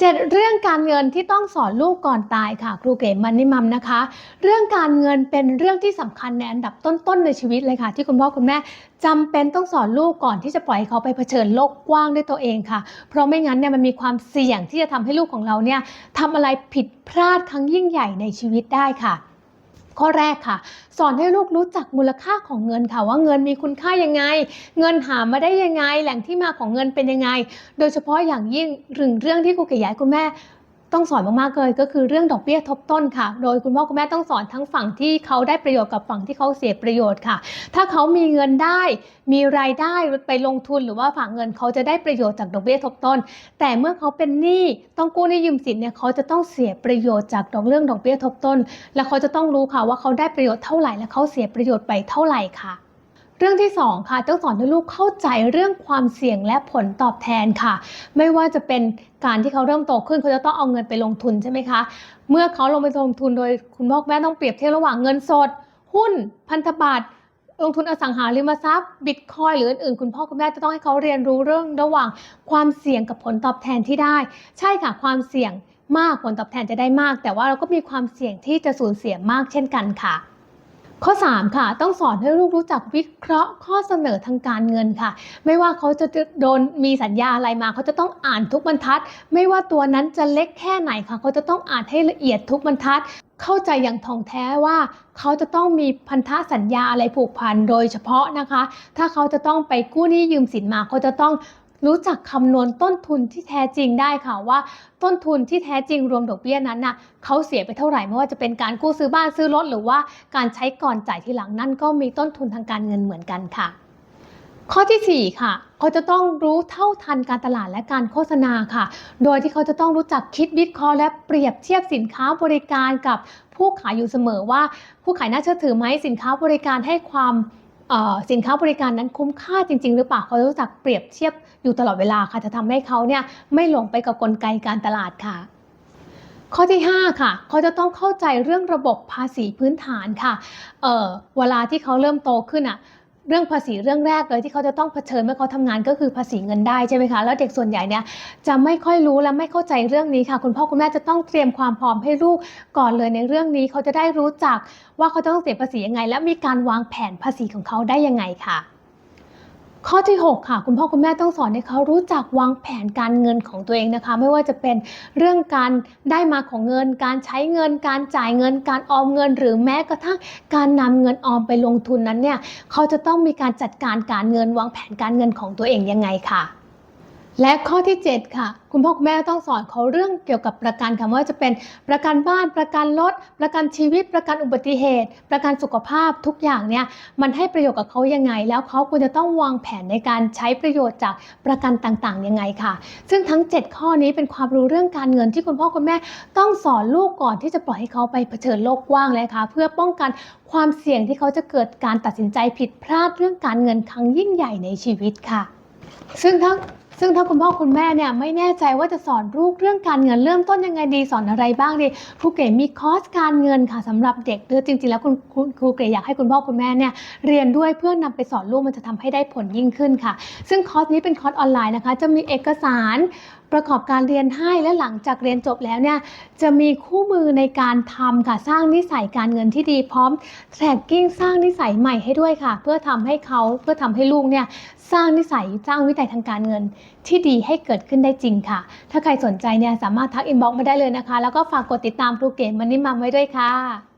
เจ็ดเรื่องการเงินที่ต้องสอนลูกก่อนตายค่ะ ครูเก๋มันนิมัมนะคะ เรื่องการเงินเป็นเรื่องที่สำคัญในอันดับต้นๆในชีวิตเลยค่ะ ที่คุณพ่อคุณแม่จำเป็นต้องสอนลูกก่อนที่จะปล่อยเขาไปเผชิญโลกกว้างด้วยตัวเองค่ะ เพราะไม่งั้นเนี่ยมันมีความเสี่ยงที่จะทำให้ลูกของเราเนี่ยทำอะไรผิดพลาดครั้งยิ่งใหญ่ในชีวิตได้ค่ะ ข้อแรกค่ะ สอนให้ลูกรู้จักมูลค่าของเงินค่ะว่าเงินมีคุณค่ายังไง เงินหามาได้ยังไง แหล่งที่มาของเงินเป็นยังไง โดยเฉพาะอย่างยิ่งเรื่องเรื่องที่ครูเก๋อยายคุณแม่ ต้องสอนมากๆเลยก็คือเรื่องดอกเบี้ยทบต้นค่ะ โดยคุณพ่อคุณแม่ต้องสอนทั้งฝั่งที่เขาได้ประโยชน์กับฝั่งที่เขาเสียประโยชน์ค่ะ ถ้าเขามีเงินได้ มีรายได้ไปลงทุนหรือว่าฝากเงินเขาจะได้ประโยชน์จากดอกเบี้ยทบต้น แต่เมื่อเขาเป็นหนี้ต้องกู้หนี้ยืมสินเนี่ยเขาจะต้องเสียประโยชน์จากดอกเรื่องดอกเบี้ยทบต้น และเขาจะต้องรู้ค่ะว่าเขาได้ประโยชน์เท่าไหร่และเขาเสียประโยชน์ไปเท่าไหร่ค่ะ เรื่องที่ 2 ค่ะต้องสอนให้ลูกเข้าใจเรื่องความเสี่ยงและผลตอบแทนค่ะ ไม่ว่าจะเป็นการที่เขาเริ่มโตขึ้นเขาจะต้องเอาเงินไปลงทุนใช่ไหมคะ เมื่อเขาลงไปลงทุนโดยคุณพ่อแม่ต้องเปรียบเทียบระหว่างเงินสด หุ้น พันธบัตรลงทุนอสังหาริมทรัพย์บิตคอยหรืออื่นๆ คุณพ่อคุณแม่จะต้องให้เขาเรียนรู้เรื่องระหว่างความเสี่ยงกับผลตอบแทนที่ได้ ใช่ค่ะความเสี่ยงมากผลตอบแทนจะได้มาก แต่ว่าเราก็มีความเสี่ยงที่จะสูญเสียมากเช่นกันค่ะ ข้อ 3 ค่ะ ต้องสอนให้ลูกรู้จักวิเคราะห์ข้อเสนอทางการเงินค่ะ ไม่ว่าเขาจะโดนมีสัญญาอะไรมา เขาจะต้องอ่านทุกบรรทัด ไม่ว่าตัวนั้นจะเล็กแค่ไหนค่ะ เขาจะต้องอ่านให้ละเอียดทุกบรรทัด เข้าใจอย่างท่องแท้ว่าเขาจะต้องมีพันธสัญญาอะไรผูกพันโดยเฉพาะนะคะ ถ้าเขาจะต้องไปกู้หนี้ยืมสินมาเขาจะต้อง รู้จักคำนวณต้นทุนที่แท้จริงได้ค่ะว่า ต้นทุนที่แท้จริงรวมดอกเบี้ยนั้นน่ะเขาเสียไปเท่าไหร่ไม่ว่าจะเป็นการกู้ซื้อบ้านซื้อรถหรือว่าการใช้ก่อนจ่ายทีหลังนั่นก็มีต้นทุนทางการเงินเหมือนกันค่ะ ข้อทีสี่4 ค่ะเขาจะต้องรู้เท่าทันการตลาดและการโฆษณาค่ะ โดยที่เขาจะต้องรู้จักคิดวิเคราะห์และเปรียบเทียบสินค้าบริการกับผู้ขายอยู่เสมอว่า ผู้ขายน่าเชื่อถือไหมสินค้าบริการให้ความ สินค้าบริการนั้นคุ้มค่าจริง ๆ หรือเปล่าเขารู้จักเปรียบเทียบอยู่ตลอดเวลาค่ะจะทำให้เขาเนี่ยไม่หลงไปกับกลไกการตลาดค่ะข้อที่ 5 ค่ะ เขาจะต้องเข้าใจเรื่องระบบภาษีพื้นฐานค่ะเเวลาที่เขาเริ่มโตขึ้นอะ เรื่องภาษีเรื่องแรกเลยที่เขาจะต้องเผชิญเมื่อเขาทำงานก็คือภาษีเงินได้ใช่ไหมคะแล้วเด็กส่วนใหญ่เนี่ยจะไม่ค่อยรู้และไม่เข้าใจเรื่องนี้ค่ะคุณพ่อคุณแม่จะต้องเตรียมความพร้อมให้ลูกก่อนเลยในเรื่องนี้เขาจะได้รู้จักว่าเขาต้องเสียภาษียังไง และมีการวางแผนภาษีของเขาได้ยังไงค่ะ ข้อที่ 6 ค่ะ คุณพ่อคุณแม่ต้องสอนให้เขารู้จักวางแผนการเงินของตัวเองนะคะ ไม่ว่าจะเป็นเรื่องการได้มาของเงิน การใช้เงิน การจ่ายเงิน การออมเงิน หรือแม้กระทั่งการนำเงินออมไปลงทุนนั้นเนี่ยเขาจะต้องมีการจัดการการเงินวางแผนการเงินของตัวเองยังไงค่ะ และข้อที่ 7 ค่ะ คุณพ่อคุณแม่ต้องสอนเขาเรื่องเกี่ยวกับประกันค่ะว่าจะเป็นประกันบ้านประกันรถประกันชีวิต ประกันอุบัติเหตุ ประกันสุขภาพทุกอย่างเนี่ยมันให้ประโยชน์กับเขายังไง แล้วเขาควรจะต้องวางแผนในการใช้ประโยชน์จากประกันต่างๆยังไงค่ะ ซึ่งทั้ง 7 ข้อนี้เป็นความรู้เรื่องการเงินที่คุณพ่อคุณแม่ต้องสอนลูกก่อนที่จะปล่อยให้เขาไปเผชิญโลกกว้างเลยค่ะ เพื่อป้องกันความเสี่ยงที่เขาจะเกิดการตัดสินใจผิดพลาดเรื่องการเงินครั้งยิ่งใหญ่ในชีวิตค่ะ ซึ่งถ้า ซึ่งถ้าคุณพ่อคุณแม่เนี่ยไม่แน่ใจว่าจะสอนลูกเรื่องการเงินเริ่มต้นยังไงดีสอนอะไรบ้างดีครูเก๋มีคอร์สการเงินค่ะสำหรับเด็กด้วยจริงๆ แล้วคุณครูเก๋อยากให้คุณพ่อคุณแม่เนี่ยเรียนด้วยเพื่อนำไปสอนลูกมันจะทำให้ได้ผลยิ่งขึ้นค่ะ ซึ่งคอร์สนี้เป็นคอร์สออนไลน์นะคะ จะมีเอกสารประกอบการเรียนให้และหลังจากเรียนจบแล้วเนี่ยจะมีคู่มือในการทำค่ะสร้างนิสัยการเงินที่ดีพร้อมแทร็กกิ้งสร้างนิสัยใหม่ให้ด้วยค่ะ เพื่อทำให้เขาเพื่อทำให้ลูกเนี่ยสร้างนิสัยสร้างวินัยทางการเงินที่ดีให้เกิดขึ้นได้จริงค่ะ ถ้าใครสนใจเนี่ยสามารถทักอินบ็อกซ์มาได้เลยนะคะ แล้วก็ฝากกดติดตามครูเก๋มันนี่มัมไว้ด้วยค่ะ